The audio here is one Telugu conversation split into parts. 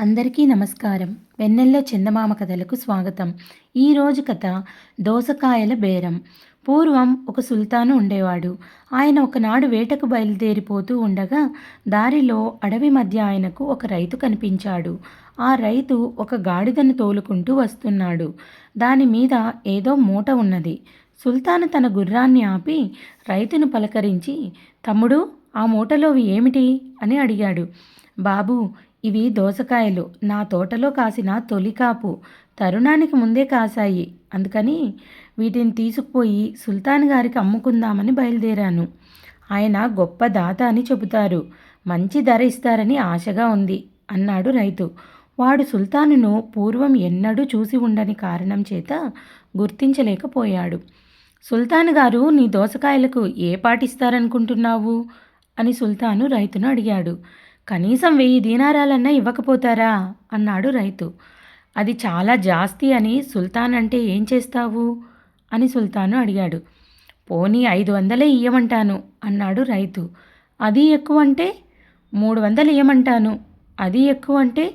అందరికీ నమస్కారం. వెన్నెల్లో చందమామ కథలకు స్వాగతం. ఈరోజు కథ దోసకాయల బేరం. పూర్వం ఒక సుల్తాను ఉండేవాడు. ఆయన ఒకనాడు వేటకు బయలుదేరిపోతూ ఉండగా దారిలో అడవి మధ్య ఆయనకు ఒక రైతు కనిపించాడు. ఆ రైతు ఒక గాడిదను తోలుకుంటూ వస్తున్నాడు. దాని మీద ఏదో మూట ఉన్నది. సుల్తాను తన గుర్రాన్ని ఆపి రైతును పలకరించి తమ్ముడు ఆ మూటలోవి ఏమిటి? అని అడిగాడు. బాబు ఇవి దోసకాయలు. నా తోటలో కాసిన తొలికాపు తరుణానికి ముందే కాశాయి. అందుకని వీటిని తీసుకుపోయి సుల్తాన్ గారికి అమ్ముకుందామని బయలుదేరాను. ఆయన గొప్ప దాత అని చెబుతారు. మంచి ధర ఇస్తారని ఆశగా ఉంది అన్నాడు రైతు. వాడు సుల్తానును పూర్వం ఎన్నడూ చూసి ఉండని కారణం చేత గుర్తించలేకపోయాడు. సుల్తాన్ గారు నీ దోసకాయలకు ఏ పాటిస్తారనుకుంటున్నావు? అని సుల్తాను రైతును అడిగాడు. కనీసం వెయ్యి దీనారాలన్నా ఇవ్వకపోతారా? అన్నాడు రైతు. అది చాలా జాస్తి అని సుల్తాన్ అంటే ఏం చేస్తావు? అని సుల్తాను అడిగాడు. పోనీ ఐదు వందలే ఇయ్యమంటాను అన్నాడు రైతు. అది ఎక్కువ అంటే? మూడు వందలు ఇయ్యమంటాను. అది ఎక్కువ అంటే?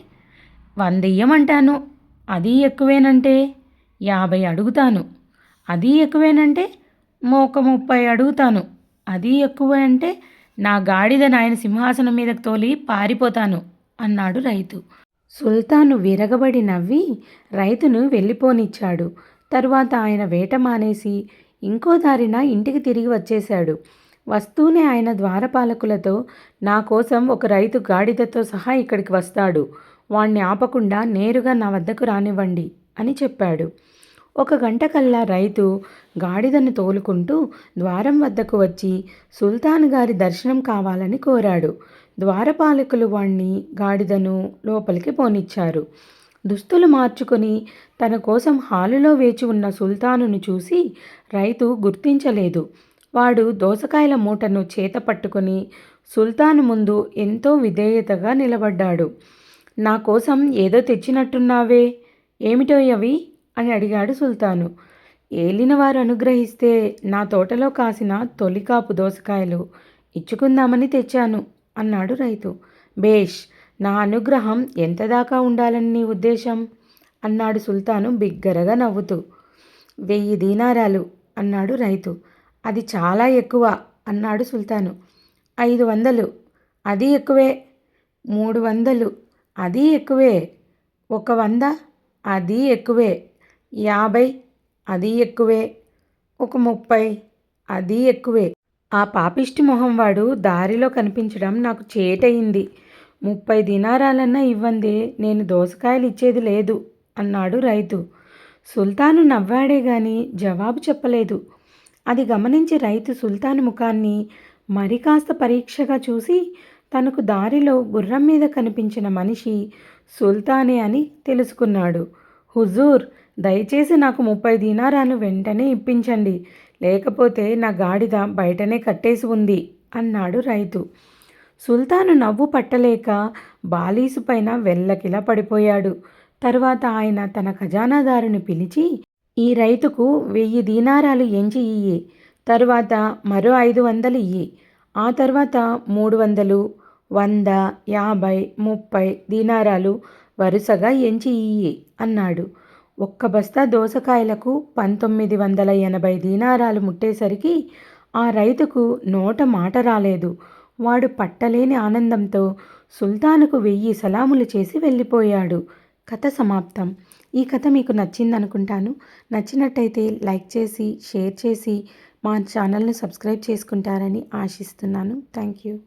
వంద ఇయ్యమంటాను. అది ఎక్కువేనంటే? యాభై అడుగుతాను. అది ఎక్కువేనంటే? ఒక ముప్పై అడుగుతాను. అది ఎక్కువ అంటే? నా గాడిద నాయన సింహాసనం మీదకు తోలి పారిపోతాను అన్నాడు రైతు. సుల్తాను విరగబడి నవ్వి రైతును వెళ్ళిపోనిచ్చాడు. తరువాత ఆయన వేట మానేసి ఇంకో దారిన ఇంటికి తిరిగి వచ్చేశాడు. వస్తూనే ఆయన ద్వారపాలకులతో నా కోసం ఒక రైతు గాడిదతో సహా ఇక్కడికి వస్తాడు. వాణ్ణి ఆపకుండా నేరుగా నా వద్దకు రానివ్వండి అని చెప్పాడు. ఒక గంట కల్లా రైతు గాడిదను తోలుకుంటూ ద్వారం వద్దకు వచ్చి సుల్తాన్ గారి దర్శనం కావాలని కోరాడు. ద్వారపాలకులు వాణ్ణి గాడిదను లోపలికి పోనిచ్చారు. దుస్తులు మార్చుకొని తన కోసం హాలులో వేచి ఉన్న సుల్తానును చూసి రైతు గుర్తించలేదు. వాడు దోసకాయల మూటను చేత పట్టుకొని సుల్తాను ముందు ఎంతో విధేయతగా నిలబడ్డాడు. నా కోసం ఏదో తెచ్చినట్టున్నావే? ఏమిటో అవి? అని అడిగాడు సుల్తాను. ఏలినవారు అనుగ్రహిస్తే నా తోటలో కాసిన తొలికాపు దోసకాయలు ఇచ్చుకుందామని తెచ్చాను అన్నాడు రైతు. బేష్ నా అనుగ్రహం ఎంత దాకా ఉండాలని నీ ఉద్దేశం? అన్నాడు సుల్తాను బిగ్గరగా నవ్వుతూ. వెయ్యి దీనారాలు అన్నాడు రైతు. అది చాలా ఎక్కువ అన్నాడు సుల్తాను. ఐదు వందలు. అది ఎక్కువే. మూడు వందలు. అది ఎక్కువే. ఒక వంద. అది ఎక్కువే. యాభై అది ఎక్కువే. ఒక ముప్పై అది ఎక్కువే. ఆ పాపిష్టి మొహం వాడు దారిలో కనిపించడం నాకు చేటయింది. ముప్పై దినారాలన్నా ఇవ్వందే నేను దోసకాయలు ఇచ్చేది లేదు అన్నాడు రైతు. సుల్తాను నవ్వాడే గాని జవాబు చెప్పలేదు. అది గమనించి రైతు సుల్తాను ముఖాన్ని మరి కాస్త పరీక్షగా చూసి తనకు దారిలో గుర్రం మీద కనిపించిన మనిషి సుల్తానే అని తెలుసుకున్నాడు. హుజూర్ దయచేసి నాకు ముప్పై దీనారాను వెంటనే ఇప్పించండి. లేకపోతే నా గాడిద బయటనే కట్టేసి ఉంది అన్నాడు రైతు. సుల్తాను నవ్వు పట్టలేక బాలీసు పైన వెళ్ళకిలా పడిపోయాడు. తరువాత ఆయన తన ఖజానాదారుని పిలిచి ఈ రైతుకు వెయ్యి దీనారాలు ఎంచి ఇయ్యి తరువాత మరో ఐదు వందలు ఇయ్యి. ఆ తర్వాత మూడు వందలు వంద యాభై ముప్పై దీనారాలు వరుసగా ఎంచి ఇయ్యి అన్నాడు. ఒక్క బస్తా దోసకాయలకు పంతొమ్మిది వందల ఎనభై దీనారాలు ముట్టేసరికి ఆ రైతుకు నోట మాట రాలేదు. వాడు పట్టలేని ఆనందంతో సుల్తానుకు వెయ్యి సలాములు చేసి వెళ్ళిపోయాడు. కథ సమాప్తం. ఈ కథ మీకు నచ్చిందనుకుంటాను. నచ్చినట్టయితే లైక్ చేసి షేర్ చేసి మా ఛానల్ని సబ్స్క్రైబ్ చేసుకుంటారని ఆశిస్తున్నాను. Thank you.